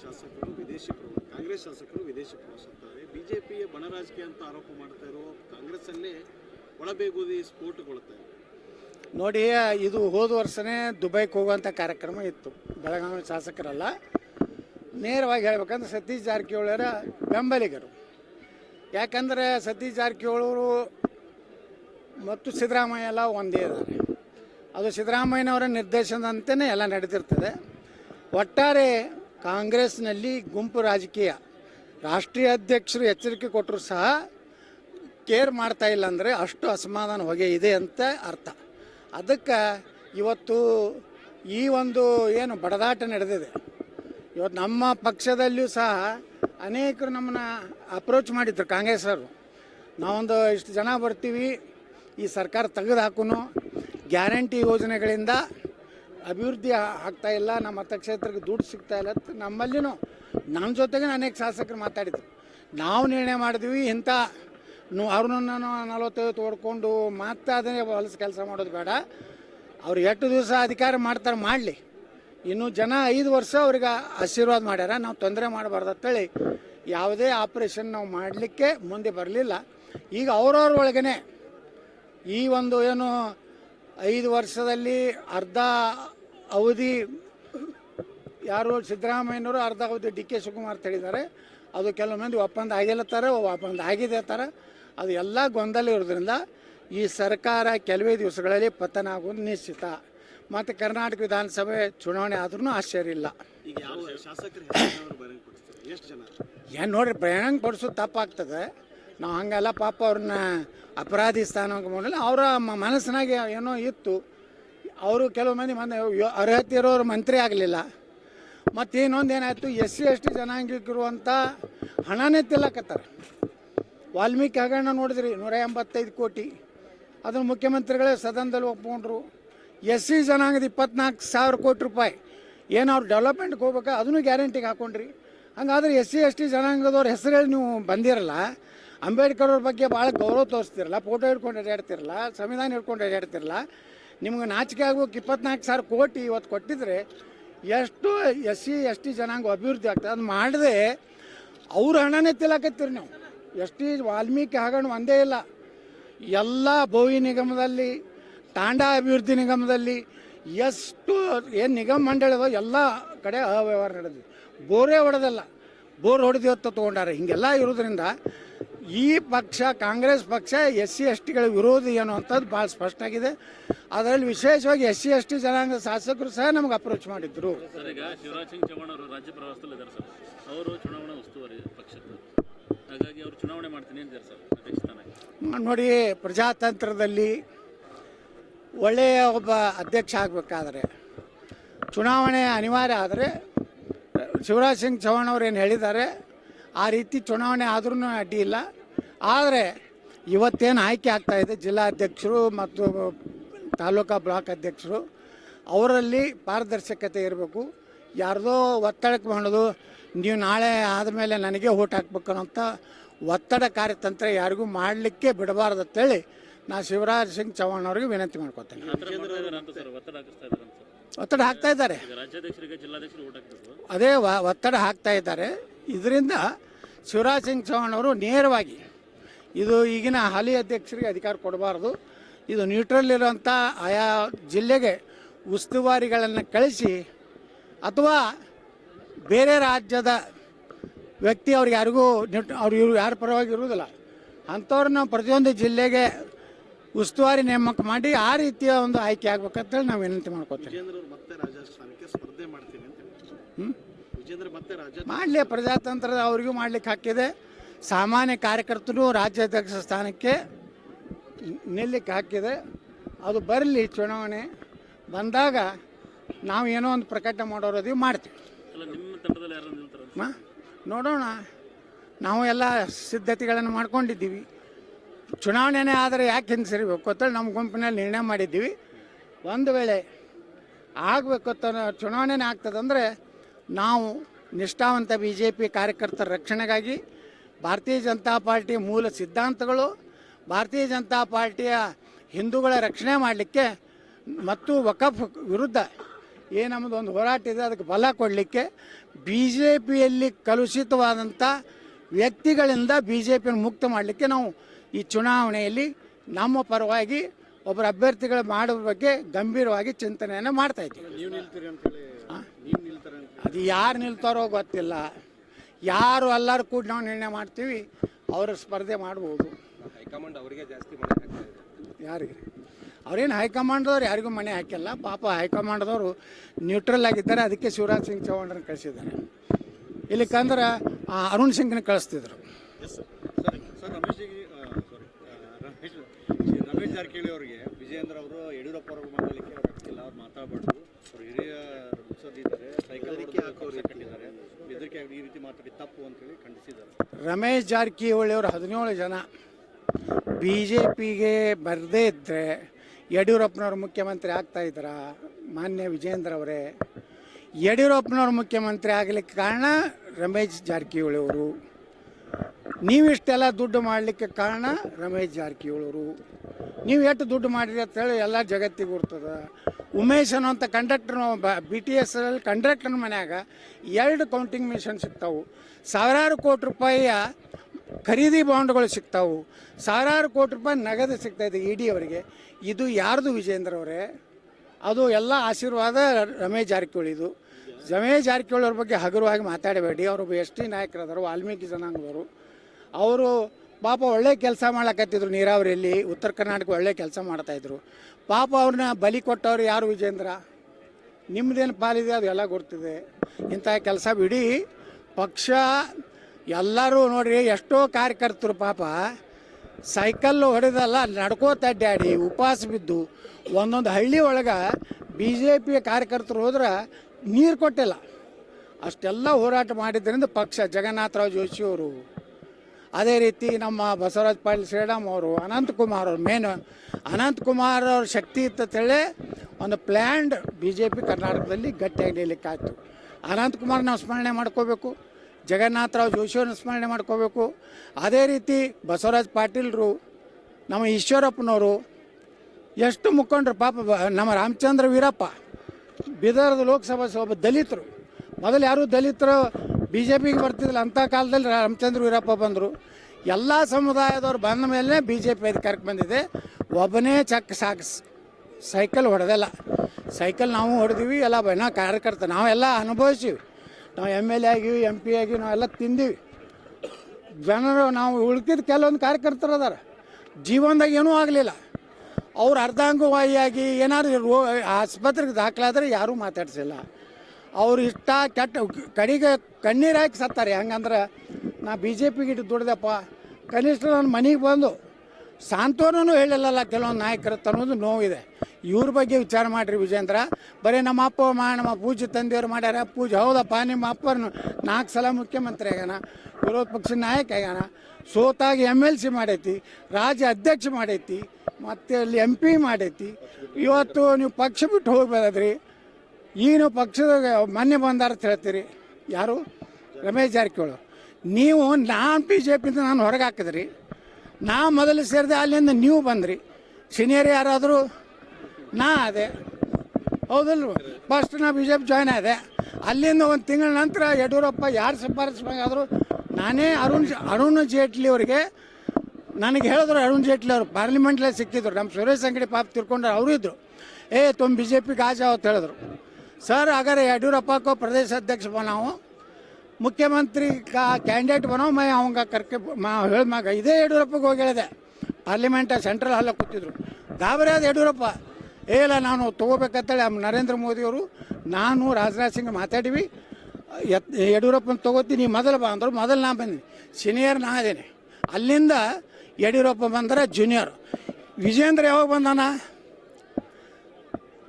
ಶಾಸಕರು, ವಿದೇಶಿ ಪ್ರವಾಸ ಕಾಂಗ್ರೆಸ್ ಶಾಸಕರು ವಿದೇಶಿ ಪ್ರವಾಸ ಅಂತಾರೆ ಬಿಜೆಪಿಯ ಬಣರಾಜಕೀಯ ಅಂತ ಆರೋಪ ಮಾಡ್ತಾ ಇರೋ ಕಾಂಗ್ರೆಸ್ ಅಲ್ಲೇ ಒಳಬೇಗುದಿ ಸ್ಫೋಟಗೊಳ್ತಾ ಇದೆ ನೋಡಿ, ಇದು ಹೋದ ವರ್ಷನೇ ದುಬೈಗೆ ಹೋಗುವಂಥ ಕಾರ್ಯಕ್ರಮ ಇತ್ತು. ಬೆಳಗಾವಿ ಶಾಸಕರಲ್ಲ. ನೇರವಾಗಿ ಹೇಳ್ಬೇಕಂದ್ರೆ ಸತೀಶ್ ಜಾರಕಿಹೊಳಿಯವರ ಬೆಂಬಲಿಗರು. ಯಾಕಂದರೆ ಸತೀಶ್ ಜಾರಕಿಹೊಳವರು ಮತ್ತು ಸಿದ್ದರಾಮಯ್ಯ ಎಲ್ಲ ಒಂದೇ ಇದ್ದಾರೆ. ಅದು ಸಿದ್ದರಾಮಯ್ಯನವರ ನಿರ್ದೇಶನದಂತೆಯೇ ಎಲ್ಲ ನಡೆದಿರ್ತದೆ. ಒಟ್ಟಾರೆ ಕಾಂಗ್ರೆಸ್ನಲ್ಲಿ ಗುಂಪು ರಾಜಕೀಯ. ರಾಷ್ಟ್ರೀಯ ಅಧ್ಯಕ್ಷರು ಎಚ್ಚರಿಕೆ ಕೊಟ್ಟರು ಸಹ ಕೇರ್ ಮಾಡ್ತಾ ಇಲ್ಲ ಅಂದರೆ ಅಷ್ಟು ಅಸಮಾಧಾನ ಹೊಗೆ ಇದೆ ಅಂತ ಅರ್ಥ. ಅದಕ್ಕೆ ಇವತ್ತು ಈ ಒಂದು ಏನು ಬಡದಾಟ ನಡೆದಿದೆ. ಇವತ್ತು ನಮ್ಮ ಪಕ್ಷದಲ್ಲಿಯೂ ಸಹ ಅನೇಕರು ನಮ್ಮನ್ನ ಅಪ್ರೋಚ್ ಮಾಡಿದ್ರು ಕಾಂಗ್ರೆಸ್ ಅವರು. ನಾವೊಂದು ಇಷ್ಟು ಜನ ಬರ್ತೀವಿ, ಈ ಸರ್ಕಾರ ತೆಗೆದು ಹಾಕುನು ಗ್ಯಾರಂಟಿ ಯೋಜನೆಗಳಿಂದ ಅಭಿವೃದ್ಧಿ ಆಗ್ತಾ ಇಲ್ಲ, ನಮ್ಮ ಮತಕ್ಷೇತ್ರಕ್ಕೆ ದುಡ್ಡು ಸಿಗ್ತಾ ಇಲ್ಲ ನಮ್ಮಲ್ಲಿನೂ ನಮ್ಮ ಜೊತೆಗೆ ಅನೇಕ ಶಾಸಕರು ಮಾತಾಡಿದ್ರು. ನಾವು ನಿರ್ಣಯ ಮಾಡಿದ್ವಿ, ಇಂಥ ಅವ್ರನ್ನ ನಲವತ್ತೈವತ್ತು ಓಡ್ಕೊಂಡು ಮತ್ತೆ ಅದನ್ನೇ ಹೊಲಸು ಕೆಲಸ ಮಾಡೋದು ಬೇಡ. ಅವ್ರು ಎಷ್ಟು ದಿವಸ ಅಧಿಕಾರ ಮಾಡ್ತಾರೆ ಮಾಡಲಿ. ಇನ್ನು ಜನ ಐದು ವರ್ಷ ಅವ್ರಿಗೆ ಆಶೀರ್ವಾದ ಮಾಡ್ಯಾರ, ನಾವು ತೊಂದರೆ ಮಾಡಬಾರ್ದು ಅಂತೇಳಿ ಯಾವುದೇ ಆಪ್ರೇಷನ್ ನಾವು ಮಾಡಲಿಕ್ಕೆ ಮುಂದೆ ಬರಲಿಲ್ಲ. ಈಗ ಅವ್ರವ್ರ ಒಳಗೇನೆ ಈ ಒಂದು ಏನು ಐದು ವರ್ಷದಲ್ಲಿ ಅರ್ಧ ಅವಧಿ ಯಾರು ಸಿದ್ದರಾಮಯ್ಯನವರು ಅರ್ಧ ಅವಧಿ ಡಿ ಕೆ ಶಿವಕುಮಾರ್ ಹೇಳಿದ್ದಾರೆ. ಅದು ಕೆಲವು ಮಂದಿ ಒಪ್ಪಂದ ಆಗಿಲ್ಲತ್ತಾರೆ ಒಪ್ಪಂದ ಆಗಿದೆ ತರ. ಅದು ಎಲ್ಲ ಗೊಂದಲ ಇರೋದ್ರಿಂದ ಈ ಸರ್ಕಾರ ಕೆಲವೇ ದಿವಸಗಳಲ್ಲಿ ಪತನ ಆಗೋದು ನಿಶ್ಚಿತ. ಮತ್ತು ಕರ್ನಾಟಕ ವಿಧಾನಸಭೆ ಚುನಾವಣೆ ಆದ್ರೂ ಆಶ್ಚರ್ಯ ಇಲ್ಲ. ಏನು ನೋಡ್ರಿ ಬಹಿರಂಗ ಪಡಿಸೋದು ತಪ್ಪಾಗ್ತದೆ. ನಾವು ಹಂಗೆಲ್ಲ, ಪಾಪ ಅವ್ರನ್ನ ಅಪರಾಧಿ ಸ್ಥಾನಕ್ಕೆ ಮಾಡಲ್ಲ ಅವರ ಮನಸ್ಸಿನಾಗೆ ಏನೋ ಇತ್ತು. ಅವರು ಕೆಲವು ಮಂದಿ ಮನೆ ಅರ್ಹತೆ ಇರೋರು ಮಂತ್ರಿ ಆಗಲಿಲ್ಲ. ಮತ್ತು ಇನ್ನೊಂದು ಏನಾಯಿತು ಎಸ್ ಸಿ ಎಸ್ ಟಿ ಜನಾಂಗಕ್ಕಿರುವಂಥ ಹಣನೇ ತಿಲ್ಲಕತ್ತಾರೆ. ವಾಲ್ಮೀಕಿ ಹಗರಣ ನೋಡಿದ್ರಿ, ನೂರ ಎಂಬತ್ತೈದು ಕೋಟಿ. ಅದನ್ನು ಮುಖ್ಯಮಂತ್ರಿಗಳೇ ಸದನದಲ್ಲಿ ಒಪ್ಕೊಂಡ್ರು. ಎಸ್ ಸಿ ಜನಾಂಗದ ಇಪ್ಪತ್ನಾಲ್ಕು ಸಾವಿರ ಕೋಟಿ ರೂಪಾಯಿ. ಏನು ಅವ್ರು ಡೆವಲಪ್ಮೆಂಟ್ಗೆ ಹೋಗ್ಬೇಕಾ, ಅದನ್ನು ಗ್ಯಾರಂಟಿಗೆ ಹಾಕೊಂಡ್ರಿ. ಹಂಗಾದ್ರೆ ಎಸ್ ಸಿ ಎಸ್ ಟಿ ಜನಾಂಗದವ್ರ ಹೆಸರು ಹೇಳಿ ನೀವು ಬಂದಿರಲ್ಲ ಅಂಬೇಡ್ಕರ್ ಅವ್ರ ಬಗ್ಗೆ ಭಾಳ ಗೌರವ ತೋರಿಸ್ತಿರಲ್ಲ ಫೋಟೋ ಹಿಡ್ಕೊಂಡು ಅಡ್ಡಾಡ್ತಿರಲ್ಲ ಸಂವಿಧಾನ ಹಿಡ್ಕೊಂಡು ಅಡ್ಡಾಡ್ತಿರಲ್ಲ ನಿಮ್ಗೆ ನಾಚಿಕೆ ಆಗೋಕೆ ಇಪ್ಪತ್ನಾಲ್ಕು ಸಾವಿರ ಕೋಟಿ ಇವತ್ತು ಕೊಟ್ಟಿದ್ರೆ ಎಷ್ಟು ಎಸ್ ಸಿ, ಎಸ್ ಟಿ ಜನಾಂಗ ಅಭಿವೃದ್ಧಿ ಆಗ್ತದೆ. ಅದು ಮಾಡದೆ ಅವ್ರ ಹಣನೇ ತಿಲಾಕತ್ತೀರಿ ನೀವು. ಎಸ್ ಟಿ ವಾಲ್ಮೀಕಿ ಹಾಗಣ ಒಂದೇ ಇಲ್ಲ. ಎಲ್ಲ ಭೋವಿ ನಿಗಮದಲ್ಲಿ, ತಾಂಡಾ ಅಭಿವೃದ್ಧಿ ನಿಗಮದಲ್ಲಿ ಎಷ್ಟು ಏನು ನಿಗಮ ಮಂಡಳಿದೋ ಎಲ್ಲ ಕಡೆ ಅವ್ಯವಹಾರ ನಡೆದಿದೆ. ಬೋರೇ ಹೊಡೆದಲ್ಲ. ಬೋರ್ ಹೊಡೆದಿವತ್ತು ತೊಗೊಂಡಾರೆ. ಹಿಂಗೆಲ್ಲ ಇರೋದ್ರಿಂದ ಈ ಪಕ್ಷ ಕಾಂಗ್ರೆಸ್ ಪಕ್ಷ ಎಸ್ ಸಿ ಎಸ್ ಟಿಗಳ ವಿರೋಧಿ ಏನು ಅಂಥದ್ದು ಭಾಳ ಸ್ಪಷ್ಟ ಆಗಿದೆ ಅದರಲ್ಲಿ ವಿಶೇಷವಾಗಿ ಎಸ್ ಸಿ ಎಸ್ ಟಿ ಜನಾಂಗದ ಶಾಸಕರು ಸಹ ನಮ್ಗೆ ಅಪ್ರೋಚ್ ಮಾಡಿದ್ರು. ನೋಡಿ ಪ್ರಜಾತಂತ್ರದಲ್ಲಿ ಒಳ್ಳೆಯ ಒಬ್ಬ ಅಧ್ಯಕ್ಷ ಆಗಬೇಕಾದ್ರೆ ಚುನಾವಣೆ ಅನಿವಾರ್ಯ ಆದರೆ ಶಿವರಾಜ್ ಸಿಂಗ್ ಚೌಹಾಣ್ ಅವರು ಏನು ಹೇಳಿದ್ದಾರೆ ಆ ರೀತಿ ಚುನಾವಣೆ ಆದ್ರೂ ಅಡ್ಡಿ ಇಲ್ಲ. ಆದರೆ ಇವತ್ತೇನು ಆಯ್ಕೆ ಆಗ್ತಾ ಇದೆ ಜಿಲ್ಲಾಧ್ಯಕ್ಷರು ಮತ್ತು ತಾಲೂಕಾ ಬ್ಲಾಕ್ ಅಧ್ಯಕ್ಷರು ಅವರಲ್ಲಿ ಪಾರದರ್ಶಕತೆ ಇರಬೇಕು. ಯಾರ್ದೋ ಒತ್ತಡಕ್ಕೆ ಮಾಡೋದು ನೀವು ನಾಳೆ ಆದಮೇಲೆ ನನಗೆ ಓಟ್ ಹಾಕ್ಬೇಕು ಅನ್ನೋಂಥ ಒತ್ತಡ ಕಾರ್ಯತಂತ್ರ ಯಾರಿಗೂ ಮಾಡಲಿಕ್ಕೆ ಬಿಡಬಾರ್ದು ಅಂತೇಳಿ ನಾ ಶಿವರಾಜ್ ಸಿಂಗ್ ಚೌಹಾಣ್ ಅವ್ರಿಗೆ ವಿನಂತಿ ಮಾಡ್ಕೊತೇನೆ. ಅಂತ ಒತ್ತಡ ಅಂತ ಹಾಕ್ತಾ ಇದ್ದಾರೆ. ಅದೇ ಒತ್ತಡ ಹಾಕ್ತಾ ಇದ್ದಾರೆ. ಇದರಿಂದ ಶಿವರಾಜ್ ಸಿಂಗ್ ಚೌಹಾಣ್ ಅವರು ನೇರವಾಗಿ ಇದು ಈಗಿನ ಹಾಲಿ ಅಧ್ಯಕ್ಷರಿಗೆ ಅಧಿಕಾರ ಕೊಡಬಾರ್ದು. ಇದು ನ್ಯೂಟ್ರಲ್ ಇರುವಂಥ ಆಯಾ ಜಿಲ್ಲೆಗೆ ಉಸ್ತುವಾರಿಗಳನ್ನು ಕಳಿಸಿ ಅಥವಾ ಬೇರೆ ರಾಜ್ಯದ ವ್ಯಕ್ತಿ ಅವ್ರಿಗೆ ಯಾರಿಗೂ ನಿಟ್ ಅವ್ರು ಇವ್ರು ಯಾರ ಪರವಾಗಿ ಇರುವುದಿಲ್ಲ. ಅಂಥವ್ರನ್ನ ಪ್ರತಿಯೊಂದು ಜಿಲ್ಲೆಗೆ ಉಸ್ತುವಾರಿ ನೇಮಕ ಮಾಡಿ ಆ ರೀತಿಯ ಒಂದು ಆಯ್ಕೆ ಆಗ್ಬೇಕಂತೇಳಿ ನಾವು ವಿನಂತಿ ಮಾಡ್ಕೋತೀವಿ. ಸ್ಪರ್ಧೆ ಮಾಡಲಿ ಪ್ರಜಾತಂತ್ರದ ಅವ್ರಿಗೂ ಮಾಡ್ಲಿಕ್ಕೆ ಹಾಕಿದೆ. ಸಾಮಾನ್ಯ ಕಾರ್ಯಕರ್ತರು ರಾಜ್ಯಾಧ್ಯಕ್ಷ ಸ್ಥಾನಕ್ಕೆ ನಿಲ್ಲಕ್ಕೆ ಹಾಕಿದೆ. ಅದು ಬರಲಿ ಚುನಾವಣೆ. ಬಂದಾಗ ನಾವು ಏನೋ ಒಂದು ಪ್ರಕಟಣೆ ಮಾಡೋರದೀವಿ ಮಾಡ್ತೀವಿ. ಮಾ ನೋಡೋಣ. ನಾವು ಎಲ್ಲ ಸಿದ್ಧತೆಗಳನ್ನು ಮಾಡ್ಕೊಂಡಿದ್ದೀವಿ. ಚುನಾವಣೆನೇ ಆದರೆ ಯಾಕೆ ಹಿಂಸರಿಬೇಕು ಅಂತೇಳಿ ನಮ್ಮ ಗುಂಪಿನಲ್ಲಿ ನಿರ್ಣಯ ಮಾಡಿದ್ದೀವಿ. ಒಂದು ವೇಳೆ ಆಗಬೇಕು ಅಂತ ಚುನಾವಣೆನೇ ಆಗ್ತದಂದರೆ ನಾವು ನಿಷ್ಠಾವಂತ ಬಿ ಜೆ ಪಿ ಕಾರ್ಯಕರ್ತರ ರಕ್ಷಣೆಗಾಗಿ ಭಾರತೀಯ ಜನತಾ ಪಾರ್ಟಿ ಮೂಲ ಸಿದ್ಧಾಂತಗಳು, ಭಾರತೀಯ ಜನತಾ ಪಾರ್ಟಿಯ ಹಿಂದೂಗಳ ರಕ್ಷಣೆ ಮಾಡಲಿಕ್ಕೆ ಮತ್ತು ವಕಫ್ ವಿರುದ್ಧ ಏನು ನಮ್ಮದು ಒಂದು ಹೋರಾಟ ಇದೆ, ಅದಕ್ಕೆ ಬಲ ಕೊಡಲಿಕ್ಕೆ ಬಿ ಜೆ ಪಿಯಲ್ಲಿ ಕಲುಷಿತವಾದಂಥ ವ್ಯಕ್ತಿಗಳಿಂದ ಬಿ ಜೆ ಪಿಯನ್ನು ಮುಕ್ತ ಮಾಡಲಿಕ್ಕೆ ನಾವು ಈ ಚುನಾವಣೆಯಲ್ಲಿ ನಮ್ಮ ಪರವಾಗಿ ಒಬ್ಬರ ಅಭ್ಯರ್ಥಿಗಳು ಮಾಡುವ ಬಗ್ಗೆ ಗಂಭೀರವಾಗಿ ಚಿಂತನೆಯನ್ನು ಮಾಡ್ತಾ ಇದ್ದೀವಿ ನೀವು ನಿಲ್ತೀರಿ ಅಂತೇಳಿ ನೀವು ನಿಲ್ತಾರೆ ಅಂತ ಅದು ಯಾರು ನಿಲ್ತಾರೋ ಗೊತ್ತಿಲ್ಲ. ಯಾರು ಎಲ್ಲರೂ ಕೂಡ ನಾವು ನಿರ್ಣಯ ಮಾಡ್ತೀವಿ ಅವರ ಸ್ಪರ್ಧೆ ಮಾಡ್ಬೋದು. ಹೈಕಮಾಂಡ್ ಅವರಿಗೆ ಜಾಸ್ತಿ ಯಾರಿಗೆ? ಅವ್ರೇನು ಹೈಕಮಾಂಡ್ದವ್ರು ಯಾರಿಗೂ ಮನೆ ಹಾಕಿಲ್ಲ. ಪಾಪ ಹೈಕಮಾಂಡ್ದವರು ನ್ಯೂಟ್ರಲ್ ಆಗಿದ್ದಾರೆ. ಅದಕ್ಕೆ ಶಿವರಾಜ್ ಸಿಂಗ್ ಚೌಹಾಣ್ರನ್ನ ಕಳಿಸಿದ್ದಾರೆ. ಇಲ್ಲಿಕಂದ್ರೆ ಆ, ಅರುಣ್ ಸಿಂಗ್ನ ಕಳಿಸ್ತಿದ್ರು. Yes sir sir sir Ramesh sorry Ramesh Ramesh Jarkiholi ಅವರಿಗೆ ವಿಜಯೇಂದ್ರ ಅವರು ಯಡಿಯೂರಪ್ಪ ಅವರು ಅವ್ರು ಆಗ್ತಿಲ್ಲ ಅವ್ರು ಹಿರಿಯ ಮುತ್ಸದ್ದಿದ್ದಾರೆ ಸೈಕಲ್ ಕಟ್ಟಿದ್ದಾರೆ. ಬೆದರಿಕೆ ಆಗಿ ಈ ರೀತಿ ಮಾತಾಡಿ ತಪ್ಪು ಅಂತೇಳಿ ಖಂಡಿಸಿದ್ದಾರೆ. ರಮೇಶ್ ಜಾರಕಿಹೊಳಿ ಅವರು ಹದಿನೇಳು ಜನ. ಬಿ ಜೆ ಪಿಗೆ ಬರದೇ ಇದ್ದರೆ ಯಡಿಯೂರಪ್ಪನವ್ರು ಮುಖ್ಯಮಂತ್ರಿ ಆಗ್ತಾ ಇದ್ರ ಮಾನ್ಯ ವಿಜೇಂದ್ರ ಅವರೇ. ಯಡಿಯೂರಪ್ಪನವ್ರು ಮುಖ್ಯಮಂತ್ರಿ ಆಗಲಿಕ್ಕೆ ಕಾರಣ ರಮೇಶ್ ಜಾರಕಿಹೊಳಿ ಅವರು. ನೀವಿಷ್ಟೆಲ್ಲ ದುಡ್ಡು ಮಾಡಲಿಕ್ಕೆ ಕಾರಣ ರಮೇಶ್ ಜಾರಕಿಹೊಳರು. ನೀವು ಎಷ್ಟು ದುಡ್ಡು ಮಾಡಿರಿ ಅಂತೇಳಿ ಎಲ್ಲ ಜಗತ್ತಿಗೆ ಗುರ್ತದೆ ಉಮೇಶ್ ಅನ್ನೋಂಥ ಕಂಡಕ್ಟರ್ ಬಿ ಟಿ ಎಸ್ ಅಲ್ಲಿ ಕಂಡಕ್ಟರ್ ಮನ್ಯಾಗ ಎರಡು ಕೌಂಟಿಂಗ್ ಮಿಷನ್ ಸಿಗ್ತಾವು ಸಾವಿರಾರು ಕೋಟಿ ರೂಪಾಯಿಯ ಖರೀದಿ ಬಾಂಡ್ಗಳು ಸಿಗ್ತಾವು ಸಾವಿರಾರು ಕೋಟಿ ರೂಪಾಯಿ ನಗದು ಸಿಗ್ತಾಯಿದೆ ಇ ಡಿ ಅವರಿಗೆ. ಇದು ಯಾರ್ದು ವಿಜೇಂದ್ರ ಅವರೇ? ಅದು ಎಲ್ಲ ಆಶೀರ್ವಾದ ರಮೇಶ್ ಜಾರಕಿಹೊಳಿದು. ರಮೇಶ್ ಜಾರಕಿಹೊಳಿ ಅವ್ರ ಬಗ್ಗೆ ಹಗುರವಾಗಿ ಮಾತಾಡಬೇಡಿ. ಅವರು ಎಸ್ ಟಿ ನಾಯಕರದರು ವಾಲ್ಮೀಕಿ ಜನಾಂಗದವರು. ಅವರು ಪಾಪ ಒಳ್ಳೆ ಕೆಲಸ ಮಾಡಕತ್ತಿದ್ರು ನೀರಾವರಿಯಲ್ಲಿ. ಉತ್ತರ ಕರ್ನಾಟಕ ಒಳ್ಳೆ ಕೆಲಸ ಮಾಡ್ತಾಯಿದ್ರು ಪಾಪ ಅವ್ರನ್ನ ಬಲಿ ಕೊಟ್ಟವ್ರು ಯಾರು ವಿಜೇಂದ್ರ? ನಿಮ್ಮದೇನು ಪಾಲಿದೆ ಅದು ಎಲ್ಲ ಗೊತ್ತಿದೆ. ಇಂಥ ಕೆಲಸ ಬಿಡಿ. ಪಕ್ಷ ಎಲ್ಲರೂ ನೋಡ್ರಿ, ಎಷ್ಟೋ ಕಾರ್ಯಕರ್ತರು ಪಾಪ ಸೈಕಲ್ ಹೊಡೆದಲ್ಲ, ನಡ್ಕೋತ ಅಡ್ಡಾಡಿ ಉಪವಾಸ ಬಿದ್ದು ಒಂದೊಂದು ಹಳ್ಳಿ ಒಳಗೆ ಬಿ ಜೆ ಪಿ ಕಾರ್ಯಕರ್ತರು ಹೋದ್ರೆ ನೀರು ಕೊಟ್ಟಿಲ್ಲ. ಅಷ್ಟೆಲ್ಲ ಹೋರಾಟ ಮಾಡಿದ್ರಿಂದ ಪಕ್ಷ ಜಗನ್ನಾಥರಾವ್ ಜೋಶಿ ಅವರು, ಅದೇ ರೀತಿ ನಮ್ಮ ಬಸವರಾಜ ಪಾಟೀಲ್ ಶ್ರೀರಾಮ್ ಅವರು ಅನಂತಕುಮಾರ್ ಅವರು ಮೇನ್ ಅನಂತಕುಮಾರ್ ಅವ್ರ ಶಕ್ತಿ ಇತ್ತೇಳಿ ಒಂದು ಪ್ಲ್ಯಾಂಡ್ ಬಿ ಜೆ ಪಿ ಕರ್ನಾಟಕದಲ್ಲಿ ಗಟ್ಟಿಯಾಗಿ ನಿಲ್ಲಕ್ಕಾಯ್ತು. ಅನಂತಕುಮಾರ್ ನಾವು ಸ್ಮರಣೆ ಮಾಡ್ಕೋಬೇಕು ಜಗನ್ನಾಥರಾವ್ ಜೋಶಿಯವ್ರನ್ನ ಸ್ಮರಣೆ ಮಾಡ್ಕೋಬೇಕು. ಅದೇ ರೀತಿ ಬಸವರಾಜ ಪಾಟೀಲ್ರು, ನಮ್ಮ ಈಶ್ವರಪ್ಪನವರು, ಎಷ್ಟು ಮುಖಂಡರು ಪಾಪ ನಮ್ಮ ರಾಮಚಂದ್ರ ವೀರಪ್ಪ ಬೀದರ್ದ ಲೋಕಸಭಾ ಒಬ್ಬ ದಲಿತರು. ಮೊದಲು ಯಾರು ದಲಿತರು ಬಿ ಜೆ ಪಿಗೆ ಬರ್ತಿದ್ದಿಲ್ಲ. ಅಂಥ ಕಾಲದಲ್ಲಿ ರಾಮಚಂದ್ರ ವೀರಪ್ಪ ಬಂದರು. ಎಲ್ಲ ಸಮುದಾಯದವ್ರು ಬಂದ ಮೇಲೆ ಬಿ ಜೆ ಪಿ ಅಧಿಕಾರಕ್ಕೆ ಬಂದಿದೆ. ಒಬ್ಬನೇ ಚಕ್ ಸಾಕ್ ಸೈಕಲ್ ಹೊಡೆದಲ್ಲ. ಸೈಕಲ್ ನಾವು ಹೊಡೆದೀವಿ, ಎಲ್ಲ ಬಣ್ಣ ಕಾರ್ಯಕರ್ತ ನಾವೆಲ್ಲ ಅನುಭವಿಸೀವಿ. ನಾವು ಎಂ ಎಲ್ ಎ ಆಗಿವಿ ಎಂ ಪಿ ಆಗಿ ನಾವೆಲ್ಲ ತಿಂದೀವಿ. ಜನರು ನಾವು ಉಳ್ಕಿದ ಕೆಲವೊಂದು ಕಾರ್ಯಕರ್ತರು ಅದಾರ. ಜೀವನದಾಗ ಏನೂ ಆಗಲಿಲ್ಲ. ಅವ್ರು ಅರ್ಧಾಂಗವಾಯಿಯಾಗಿ ಏನಾದ್ರು ಆಸ್ಪತ್ರೆಗೆ ದಾಖಲಾದರೆ ಯಾರೂ ಮಾತಾಡ್ಸಿಲ್ಲ. ಅವ್ರು ಇಷ್ಟ ಕೆಟ್ಟ ಕಡೆಗೆ ಕಣ್ಣೀರು ಹಾಕಿ ಸತ್ತಾರೆ. ಹಂಗಂದ್ರೆ ನಾ ಬಿ ಜೆ ಪಿಗೆ ಇಟ್ಟು ದುಡ್ದಪ್ಪ. ಕನಿಷ್ಠ ನನ್ನ ಮನೆಗೆ ಬಂದು ಸಾಂತ್ವನೂ ಹೇಳಿಲ್ಲಲ್ಲ ಕೆಲವೊಂದು ನಾಯಕರು ತನ್ನೋದು ನೋವಿದೆ. ಇವ್ರ ಬಗ್ಗೆ ವಿಚಾರ ಮಾಡಿರಿ ವಿಜೇಂದ್ರ. ಬರೀ ನಮ್ಮ ಅಪ್ಪ ಮಾ, ನಮ್ಮ ಪೂಜೆ ತಂದೆಯವ್ರು ಮಾಡ್ಯಾರ. ಪೂಜೆ ಹೌದಪ್ಪ, ನಿಮ್ಮ ಅಪ್ಪನ ನಾಲ್ಕು ಸಲ ಮುಖ್ಯಮಂತ್ರಿ ಆಗ್ಯಾನ, ವಿರೋಧ ಪಕ್ಷದ ನಾಯಕ ಆಗ್ಯಾನ. ಸೋತಾಗಿ ಎಂ ಎಲ್ ಸಿ ಮಾಡೈತಿ, ರಾಜ್ಯ ಅಧ್ಯಕ್ಷ ಮಾಡೈತಿ. ಮತ್ತು ಅಲ್ಲಿ ಎಂ ಪಿ ಮಾಡೈತಿ. ಇವತ್ತು ನೀವು ಪಕ್ಷ ಬಿಟ್ಟು ಹೋಗ್ಬೋದಾದ್ರಿ ಏನು ಪಕ್ಷದ ಮೊನ್ನೆ ಬಂದಾರ ಅಂತ ಹೇಳ್ತೀರಿ. ಯಾರು? ರಮೇಶ್ ಜಾರಕಿಹೊಳಿ. ನೀವು ನಾನು ಬಿ ಜೆ ಪಿಯಿಂದ ನಾನು ಹೊರಗೆ ಹಾಕಿದ್ರಿ. ನಾ ಮೊದಲು ಸೇರಿದೆ ಅಲ್ಲಿಂದ ನೀವು ಬಂದ್ರಿ. ಸೀನಿಯರ್ ಯಾರಾದರೂ? ನಾ ಅದೇ. ಹೌದಲ್ವ ಫಸ್ಟ್ ನಾ ಬಿ ಜೆ ಪಿ ಜಾಯ್ನ್ ಆದೆ. ಅಲ್ಲಿಂದ ಒಂದು ತಿಂಗಳ ನಂತರ ಯಡಿಯೂರಪ್ಪ ಯಾರು ಶಿಫಾರಸ್ಬೇಕಾದ್ರು ನಾನೇ ಅರುಣ್ ಅರುಣ್ ಜೇಟ್ಲಿ ಅವರಿಗೆ ನನಗೆ ಹೇಳಿದ್ರು ಅರುಣ್ ಜೇಟ್ಲಿ ಅವರು ಪಾರ್ಲಿಮೆಂಟ್ಲೇ ಸಿಕ್ಕಿದ್ರು. ನಮ್ಮ ಸುರೇಶ್ ಅಂಗಡಿ ಪಾಪ ತಿರ್ಕೊಂಡ್ರೆ ಅವರು ಇದ್ದರು ಏ ತುಂಬ ಬಿ ಜೆ ಪಿ ಅಂತ ಹೇಳಿದ್ರು. ಸರ್ ಅಗರ್ ಯಡಿಯೂರಪ್ಪಕ್ಕೋ ಪ್ರದೇಶ ಅಧ್ಯಕ್ಷ ನಾವು, ಮುಖ್ಯಮಂತ್ರಿ ಕಾ ಕ್ಯಾಂಡಿಡೇಟ್ ಬನೋ ಮೈ ಅವಂಗ ಕರ್ಕೆ ಮಾ ಹೇಳಿದಾಗ ಇದೇ ಯಡಿಯೂರಪ್ಪಗೆ ಹೋಗಿ ಹೇಳಿದೆ. ಪಾರ್ಲಿಮೆಂಟ ಸೆಂಟ್ರಲ್ ಹಾಲ ಕೂತಿದ್ರು. ಗಾಬರಿ ಆದ ಯಡಿಯೂರಪ್ಪ ಇಲ್ಲ, ನಾನು ತೊಗೋಬೇಕಂತೇಳಿ ನಮ್ಮ ನರೇಂದ್ರ ಮೋದಿಯವರು ನಾನು ರಾಜನಾಥ್ ಸಿಂಗ್ ಮಾತಾಡಿವಿ. ಯತ್ ಯಡಿಯೂರಪ್ಪನ ತೊಗೋತೀನಿ ಮೊದಲು ಬಾ ಅಂದರು, ಮೊದಲು ನಾನು ಬಂದಿನಿ. ಸೀನಿಯರ್ ನಾ ಅದೇನೆ ಅಲ್ಲಿಂದ ಯಡಿಯೂರಪ್ಪ ಬಂದರೆ ಜೂನಿಯರ್ ವಿಜೇಂದ್ರ ಯಾವಾಗ ಬಂದಾನ?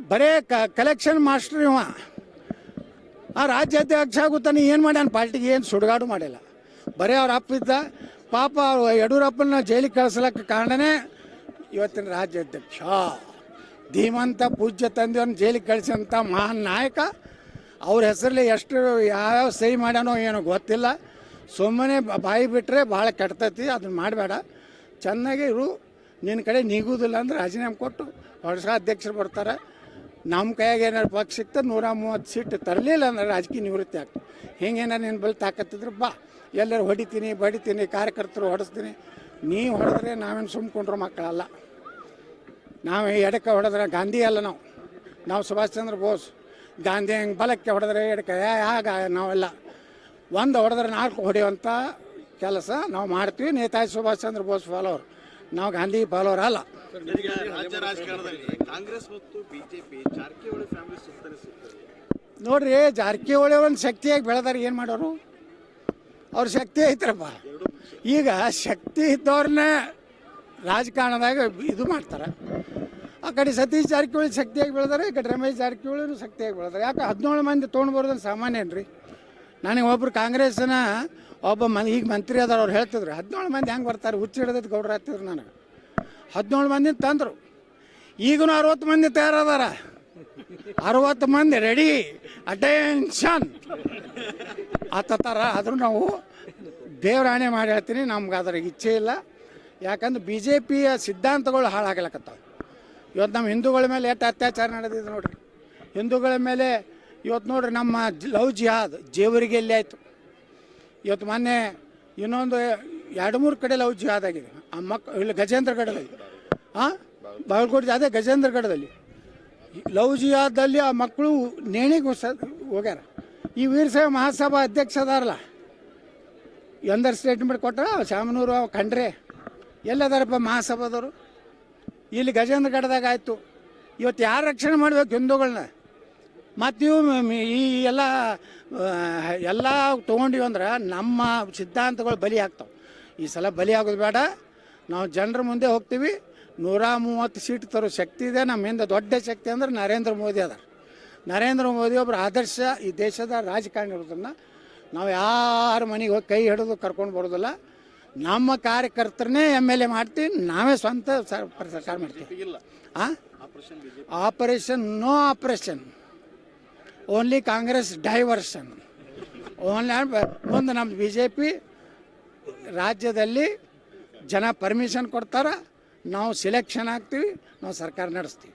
ಬರೇ ಕ ಕಲೆಕ್ಷನ್ ಮಾಸ್ಟರ್ ಇವ. ಆ ರಾಜ್ಯಾಧ್ಯಕ್ಷ ಆಗುತ್ತಾನೆ, ಏನು ಮಾಡ್ಯಾನ? ಪಾರ್ಟಿಗೆ ಏನು ಸುಡುಗಾಡು ಮಾಡಿಲ್ಲ. ಬರೀ ಅವ್ರ ಅಪ್ಪ ಇದ್ದ. ಪಾಪ ಯಡಿಯೂರಪ್ಪನ ಜೈಲಿಗೆ ಕಳಿಸ್ಲಕ್ಕೆ ಕಾರಣನೇ ಇವತ್ತಿನ ರಾಜ್ಯಾಧ್ಯಕ್ಷ. ಧೀಮಂತ ಪೂಜ್ಯ ತಂದೆಯವ್ರನ್ನ ಜೈಲಿಗೆ ಕಳಿಸಿದಂಥ ಮಹಾನ್ ನಾಯಕ. ಅವ್ರ ಹೆಸರಲ್ಲಿ ಎಷ್ಟು ಯಾವ್ಯಾವ ಸಹಿ ಮಾಡ್ಯಾನೋ ಏನೋ ಗೊತ್ತಿಲ್ಲ. ಸುಮ್ಮನೆ ಬಾಯಿ ಬಿಟ್ಟರೆ ಭಾಳ ಕೆಡ್ತೈತಿ ಅದನ್ನ ಮಾಡಬೇಡ. ಚೆನ್ನಾಗಿ ಇರು. ನಿನ್ನ ಕಡೆ ನೀಗುವುದಿಲ್ಲ ಅಂದ್ರೆ ರಾಜೀನಾಮೆ ಕೊಟ್ಟು ಹೊಸ ಅಧ್ಯಕ್ಷರು ಬರ್ತಾರೆ. ನಮ್ಮ ಕೈಯಾಗ ಏನಾರು ಪಕ್ಷ ಸಿಕ್ತ ನೂರ ಮೂವತ್ತು ಸೀಟ್ ತರಲಿಲ್ಲ ಅಂದ್ರೆ ರಾಜಕೀಯ ನಿವೃತ್ತಿ ಆಗ್ತದೆ. ಹಿಂಗೇನಾರು ನಿನ್ನ ಬಳಿ ತಾಕತ್ತಿದ್ರೆ ಬಾ. ಎಲ್ಲರೂ ಹೊಡಿತೀನಿ, ಬಡಿತೀನಿ, ಕಾರ್ಯಕರ್ತರು ಹೊಡೆಸ್ತೀನಿ. ನೀ ಹೊಡೆದ್ರೆ ನಾವೇನು ಸುಮ್ಕೊಂಡ್ರು ಮಕ್ಕಳಲ್ಲ. ನಾವು ಎಡಕ್ಕೆ ಹೊಡೆದ್ರೆ ಗಾಂಧಿ ಅಲ್ಲ ನಾವು. ನಾವು ಸುಭಾಷ್ ಚಂದ್ರ ಬೋಸ್. ಗಾಂಧಿ ಹಂಗೆ ಬಲಕ್ಕೆ ಹೊಡೆದ್ರೆ ಎಡಕ್ಕೆ ಆಗ ನಾವೆಲ್ಲ. ಒಂದು ಹೊಡೆದ್ರೆ ನಾಲ್ಕು ಹೊಡೆಯುವಂಥ ಕೆಲಸ ನಾವು ಮಾಡ್ತೀವಿ. ನೇತಾಜಿ ಸುಭಾಷ್ ಚಂದ್ರ ಬೋಸ್ ಫಾಲೋವರ್ ನಾವು ಗಾಂಧಿ ಫಾಲೋವರ್ ಅಲ್ಲ. ಈಗ ರಾಜ್ಯ ರಾಜಕಾರಣದಲ್ಲಿ ಕಾಂಗ್ರೆಸ್ ಮತ್ತು ಬಿಜೆಪಿ ಜಾರಕಿಹೊಳಿ ಫ್ಯಾಮಿಲಿ ಸುತ್ತಲೇ ಸುತ್ತಲಿ ನೋಡ್ರಿ ಜಾರಕಿಹೊಳಿ ಒಂದು ಶಕ್ತಿಯಾಗಿ ಬೆಳೆದಾರೆ ಏನು ಮಾಡೋರು? ಅವ್ರ ಶಕ್ತಿ ಐತ್ರಪ್ಪ. ಈಗ ಶಕ್ತಿ ಇದ್ದವ್ರನ್ನ ರಾಜಕಾರಣದಾಗ ಇದು ಮಾಡ್ತಾರೆ. ಆ ಕಡೆ ಸತೀಶ್ ಜಾರಕಿಹೊಳಿ ಶಕ್ತಿಯಾಗಿ ಬೆಳೆದಾರೆ ಈ ಕಡೆ ರಮೇಶ್ ಜಾರಕಿಹೊಳಿನೂ ಶಕ್ತಿಯಾಗಿ ಬೆಳೆದಾರೆ. ಯಾಕೆ ಹದಿನೇಳು ಮಂದಿ ತೊಗೊಂಡು ಬರೋದನ್ನು ಸಾಮಾನ್ಯ ಏನ್ರಿ? ನನಗೆ ಒಬ್ರು ಕಾಂಗ್ರೆಸ್ನ ಒಬ್ಬ ಮನ್, ಈಗ ಮಂತ್ರಿ ಅದಾರ ಅವ್ರು ಹೇಳ್ತಿದ್ರು ಹದಿನೇಳು ಮಂದಿ ಹೆಂಗೆ ಬರ್ತಾರೆ? ಹುಚ್ಚು ಹಿಡಿದದ್ದು ಗೌಡ್ರ ಹತ್ತಿದ್ರು ನನಗೆ. ಹದಿನೇಳು ಮಂದಿ ತಂದರು. ಈಗೂ ಅರವತ್ತು ಮಂದಿ ತಯಾರದಾರ. ಅರವತ್ತು ಮಂದಿ ರೆಡಿ ಅಟೆನ್ಷನ್ ಆತರ ಆದರೂ ನಾವು ದೇವರಾಣೆ ಮಾಡಿ ಹೇಳ್ತೀನಿ. ನಮ್ಗೆ ಅದರ ಇಚ್ಛೆ ಇಲ್ಲ. ಯಾಕಂದ್ರೆ ಬಿ ಜೆ ಪಿಯ ಸಿದ್ಧಾಂತಗಳು ಹಾಳಾಗ್ಲಕತ್ತಾವ. ಇವತ್ತು ನಮ್ಮ ಹಿಂದೂಗಳ ಮೇಲೆ ಎಷ್ಟು ಅತ್ಯಾಚಾರ ನಡೆದಿದೆ ನೋಡ್ರಿ. ಹಿಂದೂಗಳ ಮೇಲೆ ಇವತ್ತು ನೋಡ್ರಿ ನಮ್ಮ ಲವ್ ಜಿಹಾದ್ ಜೇವರಿಗೆ ಎಲ್ಲಿ ಆಯಿತು. ಇವತ್ತು ಮೊನ್ನೆ ಇನ್ನೊಂದು ಎರಡು ಮೂರು ಕಡೆ ಲವ್ ಜಿಹಾದ್ ಆಗಿದೆ. ಆ ಮಕ್ ಇಲ್ಲಿ ಗಜೇಂದ್ರಗಢದಲ್ಲಿ ಹಾಂ ಬಾಗಲಕೋಟೆ ಅದೇ ಗಜೇಂದ್ರಗಢದಲ್ಲಿ ಲವ್ ಜಿಹಾದಲ್ಲಿ ಆ ಮಕ್ಕಳು ನೇಣಿಗೆ ಹೋಗ್ಯಾರ. ಈ ವೀರಸಾಹ ಮಹಾಸಭಾ ಅಧ್ಯಕ್ಷ ಅದಾರಲ್ಲ. ಎಂದರ್ ಸ್ಟೇಟ್ಮೆಂಟ್ ಕೊಟ್ಟ ಶಾಮನೂರು ಖಂಡ್ರೆ ಎಲ್ಲದಾರಪ್ಪ ಮಹಾಸಭಾದವರು. ಇಲ್ಲಿ ಗಜೇಂದ್ರಗಢದಾಗ ಆಯಿತು. ಇವತ್ತು ಯಾರು ರಕ್ಷಣೆ ಮಾಡಬೇಕು ಹಿಂದೂಗಳನ್ನ ಮತ್ತು ಈ ಎಲ್ಲ ಎಲ್ಲ ತೊಗೊಂಡಿವಿ ಅಂದ್ರೆ ನಮ್ಮ ಸಿದ್ಧಾಂತಗಳು ಬಲಿ ಆಗ್ತಾವೆ. ಈ ಸಲ ಬಲಿ ಆಗೋದು ಬೇಡ. ನಾವು ಜನರ ಮುಂದೆ ಹೋಗ್ತೀವಿ. ನೂರ ಮೂವತ್ತು ಸೀಟ್ ತರೋ ಶಕ್ತಿ ಇದೆ. ನಮ್ಮ ಹಿಂದೆ ದೊಡ್ಡ ಶಕ್ತಿ ಅಂದ್ರೆ ನರೇಂದ್ರ ಮೋದಿ ಅದಾರ. ನರೇಂದ್ರ ಮೋದಿ ಒಬ್ಬರು ಆದರ್ಶ ಈ ದೇಶದ ರಾಜಕಾರಣಿ ಇರೋದನ್ನು ನಾವು ಯಾರ ಮನೆಗೆ ಹೋಗಿ ಕೈ ಹಿಡಿದು ಕರ್ಕೊಂಡು ಬರೋದಿಲ್ಲ. ನಮ್ಮ ಕಾರ್ಯಕರ್ತರನ್ನೇ ಎಂ ಎಲ್ ಎ ಮಾಡ್ತೀವಿ. ನಾವೇ ಸ್ವಂತ ಸರ್- ಸರ್ಕಾರ ಮಾಡ್ತೀವಿ. Operation no operation only Congress diversion only ಒಂದು ನಮ್ಮ ಬಿ ಜೆ ಪಿ ರಾಜ್ಯದಲ್ಲಿ ಜನ ಪರ್ಮಿಷನ್ ಕೊಡ್ತಾರೆ, ನಾವು ಸಿಲೆಕ್ಷನ್ ಆಗ್ತೀವಿ, ನಾವು ಸರ್ಕಾರ ನಡೆಸ್ತೀವಿ.